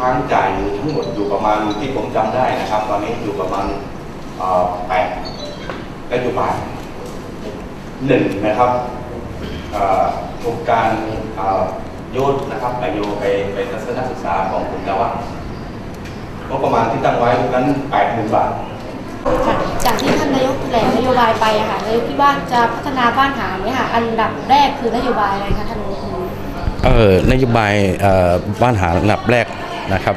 ค้างจ่ายอยู่ทั้งหมดอยู่ประมาณที่ผมจำได้นะครับ ตอนนี้อยู่ประมาณเอ่อแปดนโยบายหนึ่งนะครับเอ่อโครงการเอ่อโยนนะครับไปโยไปไปทัศนศึกษาของคุณดาวัฒน์งบประมาณที่ตั้งไว้นั้นแปดหมื่นบาทค่ะจากที่ท่านนายกแถลงนโยบายไปอะค่ะนายกคิดว่าจะพัฒนาบ้านหางเนี่ยค่ะอันดับแรกคือนโยบายอะไรคะท่านนายกเออนโยบายเอ่อบ้านหาอันดับแรก นะครับ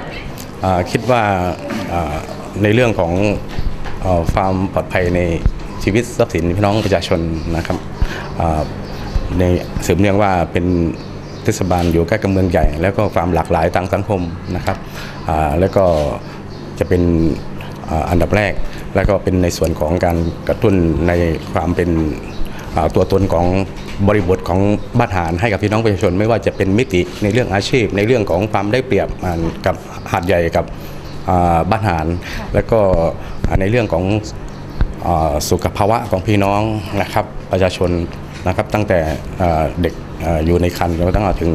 คิดว่าในเรื่องของความปลอดภัยในชีวิตทรัพย์สินพี่น้องประชาชนนะครับในสืบเนื่องว่าเป็นเทศบาลอยู่ใกล้กับเมืองใหญ่ แล้วก็ความหลากหลายทางสังคมนะครับแล้วก็จะเป็นอันดับแรก แล้วก็เป็นในส่วนของการกระตุ้นในความเป็น ตัวตนของบริบทของบ้านหารให้กับพี่น้องประชาชน ไม่ว่าจะเป็นมิติในเรื่องอาชีพ ในเรื่องของความได้เปรียบอ่ากับหาดใหญ่กับอ่าบ้านหารแล้วก็อ่าในเรื่องของอาสุขภาวะของพี่น้องนะครับประชาชนนะครับตั้งแต่อ่าเด็กอ่าอยู่ในครรภ์จนกระทั่งถึง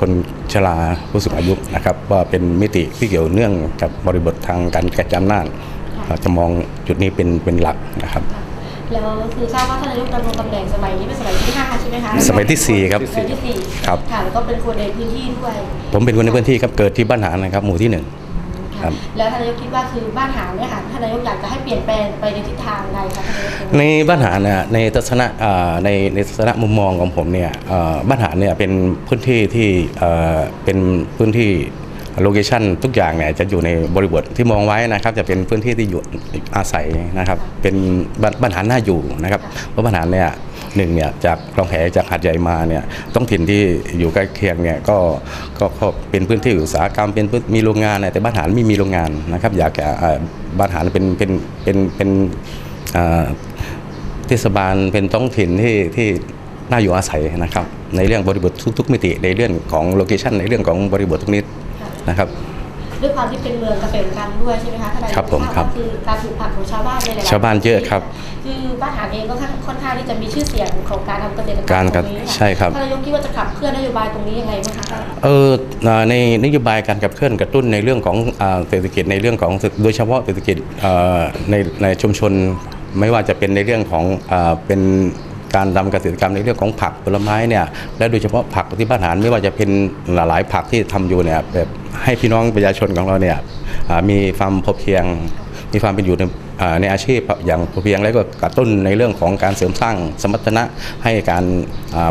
คนชราผู้สูงอายุนะครับว่าเป็นมิติที่เกี่ยวเนื่องกับบริบททางการกระจายอำนาจเราจะมองจุดนี้เป็นเป็นหลักนะครับ แล้วคือทราบว่าท่านนายกดำรงตำแหน่งสมัยนี้เป็นสมัยที่ห้าใช่ไหมคะสมัยที่สี่ครับ สมัยที่สี่ครับ ค่ะแล้วก็เป็นคนในพื้นที่ด้วยผมเป็นคนในพื้นที่ครับเกิดที่บ้านหานนะครับ หมู่ที่หนึ่ง ครัค่ะบ แล้วท่านนายกคิดว่าคือบ้านหางเนี่ยค่ะท่านนายกอยากจะให้เปลี่ยนแปลงไปในทิศทางใดคะท่านนายกในบ้านหานเนี่ยในทัศนะเอ่อในในทัศนะมุมมองของผมเนี่ยเอ่อบ้านหานเนี่ยเป็นพื้นที่ที่เอ่อเป็นพื้นที่ โลเคชันทุกอย่างเนี่ยจะอยู่ในบริบทที่มองไว้นะครับจะเป็นพื้นที่ที่อยู่อาศัยนะครับเป็นบ้านบ้านหานน่าอยู่นะครับเพราะบ้านหานเนี่ยหนึ่งเนี่ยจากคลองแหจากหาดใหญ่มาเนี่ยต้องถิ่นที่อยู่ใกล้เคียงเนี่ยก็ก็เป็นพื้นที่อุตสาหกรรมเป็นมีโรงงานแต่บ้านหานไม่มีโรงงานนะครับอยากจะเอ่อบ้านหานเป็นเป็นเป็นเป็นเทศบาลเป็นท้องถิ่นที่ที่น่าอยู่อาศัยนะครับในเรื่องบริบททุก ๆ มิติในเรื่องของโลเคชันในเรื่องของบริบททุกนิด นะครับ ด้วยความที่เป็นเมืองเกษตรกรรมด้วยใช่ไหมคะท่านนายกครับผมทาครับว่าคือการปลูกผักของชาวบ้านในหลายๆชาวบ้านเยอะครับ คือบ้านหางเองก็ค่อนข้างที่จะมีชื่อเสียงของการทำเกษตรกรรมการตรงนี้ะใช่ครับท่านนายกคิดว่าจะขับเคลื่อนนโยบายตรงนี้ยังไงบ้างคะเอออ่าในนโยบายการขับเคลื่อนกระตุ้นในเรื่องของอ่าเศรษฐกิจในเรื่องของโดยเฉพาะเศรษฐกิจเอ่อในในชุมชนไม่ว่าจะเป็นในเรื่องของอ่าเป็น การทำเกษตรกรรมในเรื่องของผักผลไม้เนี่ยและโดยเฉพาะผักที่บ้านหารไม่ว่าจะเป็นหลายๆผักที่ทำอยู่เนี่ยแบบให้พี่น้องประชาชนของเราเนี่ยมีความพอเพียง มีความเป็นอยู่ในอาในอาชีพอย่างพอเพียงแล้วก็กระตุ้นในเรื่องของการเสริมสร้างสมรรถนะให้การ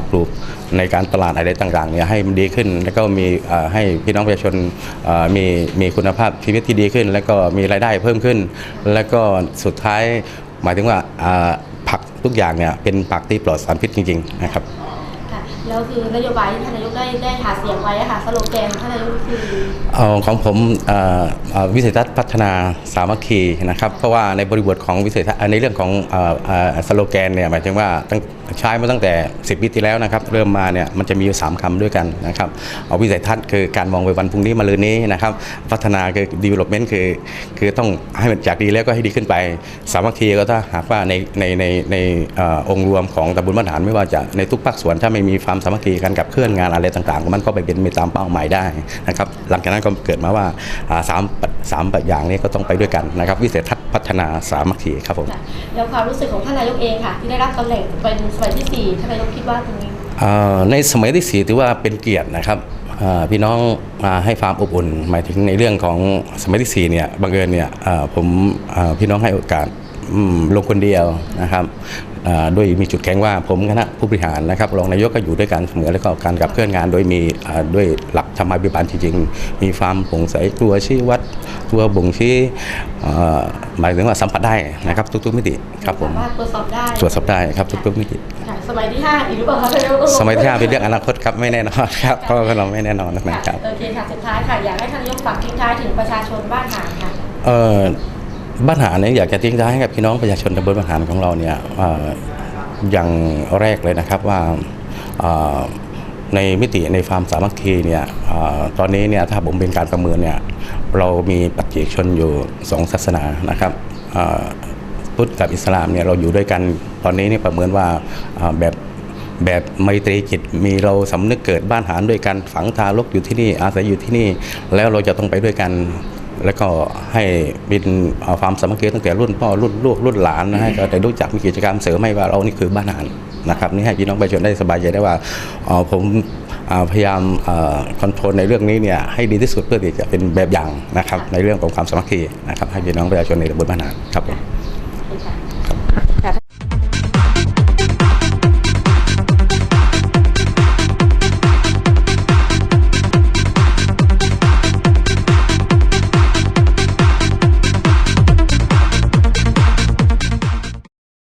ปลูกในการตลาดอะไรต่างๆเนี่ยให้มันดีขึ้น แล้วก็มีให้พี่น้องประชาชนมีมีคุณภาพชีวิตที่ดีขึ้น แล้วก็มีรายได้เพิ่มขึ้น แล้วก็สุดท้ายหมายถึงว่า ผักทุกอย่างเนี่ยเป็นผักที่ปลอดสารพิษจริงๆนะครับ แล้วคือนโยบายที่ท่านนายกได้ได้หาเสียงไว้ค่ะสโลแกนท่านนายกคือเอาของผมวิสัยทัศน์พัฒนาสามัคคีนะครับเพราะว่าในบริบทของวิสัยทัศน์ในเรื่องของสโลแกนเนี่ยหมายถึงว่าตั้งใช้มาตั้งแต่ 10ปีที่แล้วนะครับเริ่มมาเนี่ยมันจะมีอยู่ 3คำด้วยกันนะครับเอาวิสัยทัศน์คือการมองไปวันพรุ่งนี้มาลืนนี้นะครับพัฒนาคือ development คือคือต้องให้มันจากดีแล้วก็ให้ดีขึ้นไป สามัคคีก็ถ้าหากว่าในในในในองค์รวมของตำบลบ้านหานไม่ว่าจะในทุกภาคส่วนถ้าไม่มีความสามัคคีกันกับเคลื่อนงานอะไรต่างๆ มันก็ไปเป็นไปตามเป้าหมายได้นะครับหลังจากนั้นก็เกิดมาว่าอ่าสามสามอย่างนี้ก็ต้องไปด้วยกันนะครับวิสัยทัศน์พัฒนาสามัคคีครับผมค่ะแล้วความรู้สึกของท่านนายกเองค่ะที่ได้รับตำแหน่งเป็นสมัยที่สี่ท่านนายกคิดว่าตรงนี้เอ่อในสมัยที่สีถือว่าเป็นเกียรตินะครับเอ่อพี่น้องมาให้ความอบอุ่น หมายถึงในเรื่องของสมัยที่สี่เนี่ยบังเอิญเนี่ยเอ่อผมเอ่อพี่น้องให้โอกาสอืมลงคนเดียวนะครับ เอ่อโดยมีจุดแข็งว่าผมคณะผู้บริหารนะครับรองนายกก็อยู่ด้วยกันเสมอแล้วก็การกับเคลื่อนงาน โดยมีเอ่อด้วยหลักธรรมาภิบาลจริงๆ มีความโปร่งใสตัวชี้วัดตัวบ่งชี้เอ่อหมายถึงว่าสัมผัสได้นะครับทุกๆมิติครับผมสามารถตรวจสอบได้ตรวจสอบได้ครับทุกๆมิติค่ะสมัยที่ห้าอีกหรือเปล่าคะท่านนายกสมัยที่ห้าเป็นเรื่องอนาคตครับไม่แน่นอนครับเพราะว่าเราไม่แน่นอนนะคค่ะรับโอเคค่ะสุดท้ายค่ะอยากให้ท่านนายกฝากทิ้งท้ายถึงประชาชนบ้านหางค่ะเอ่อ บ้านหาเนี่ยอยากจะทิ้งท้ายให้กับพี่น้องประชาชนตำบลบ้านหานของเราเนี่ยออย่างแรกเลยนะครับว่าในมิติในฟาร์มสามัคคีเนี่ยอตอนนี้เนี่ยถ้าผมเป็นการประเมินเนี่ยเรามีปัจเจกชนอยู่สองศาสนานะครับพุทธกับอิสลามเนี่ยเราอยู่ด้วยกันตอนนี้เนี่ยประเมินว่าแบบแบบไมตรีจิตมีเราสำนึกเกิดบ้านหารด้วยกันฝังทารกอยู่ที่นี่อาศัยอยู่ที่นี่ แล้วเราจะต้องไปด้วยกัน แล้วก็ให้เป็นเอ่อความสามัคคีตั้งแต่รุ่นพ่อรุ่นลูกรุ่นหลานนะให้ก็ได้รู้จักมีกิจกรรมเสริมให้ว่าเรานี่คือบ้านอาหารนะครับนี่ให้พี่น้องประชาชนได้สบายใจได้ว่าเอ่อผมเอ่อพยายามคอนโทรลในเรื่องนี้เนี่ยให้ดีที่สุดเพื่อที่จะเป็นแบบอย่างนะครับในเรื่องของความสามัคคีนะครับให้พี่น้องประชาชนในตำบลบ้านอาหารครับผม